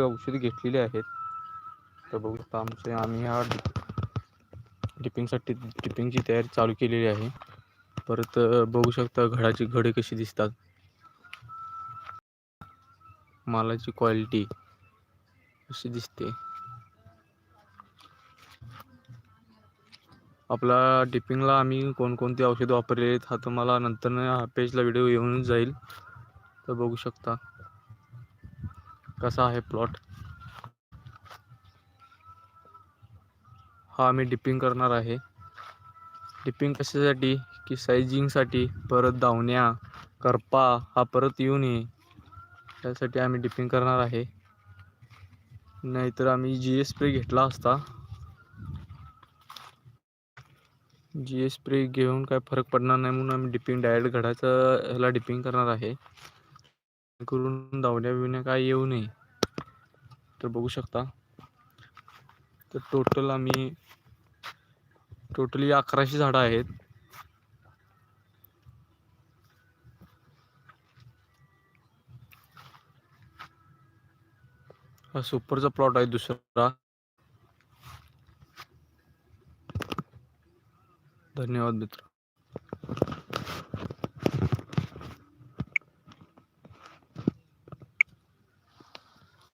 औषध घेतलेली आहेत. तर बघू शकता आमचे आम्ही ह्या डिपिंगसाठी डिपिंगची तयारी चालू केलेली आहे. परत बघू शकता घडाची घडे कशी दिसतात. मालाची क्वालिटी कशी दिसते. आपला डिपिंगला आम्ही कोणकोणती औषधं वापरलेली आहेत हा तुम्हाला नंतर ह्या पेजला व्हिडिओ येऊन जाईल. तर बघू शकता. कसा आहे प्लॉट? हा आम्ही डिपिंग करणार आहे. डिपिंग कशासाठी? की सायझिंगसाठी परत धावण्या करपा हा परत येऊ नये त्यासाठी आम्ही डिपिंग करणार आहे. नाहीतर आम्ही जी एस स्प्रे घेतला असता जी एस स्प्रे घेऊन काय फरक पडणार नाही म्हणून आम्ही डिपिंग डायरेक्ट घडायचं ह्याला डिपिंग करणार आहे. करून धावण्या बिवण्या काय येऊ नये. तर बघू शकता. तर टोटल आम्ही टोटली अकराशे झाडं आहेत. हा सुपरचा प्लॉट आहे दुसरा. धन्यवाद मित्र.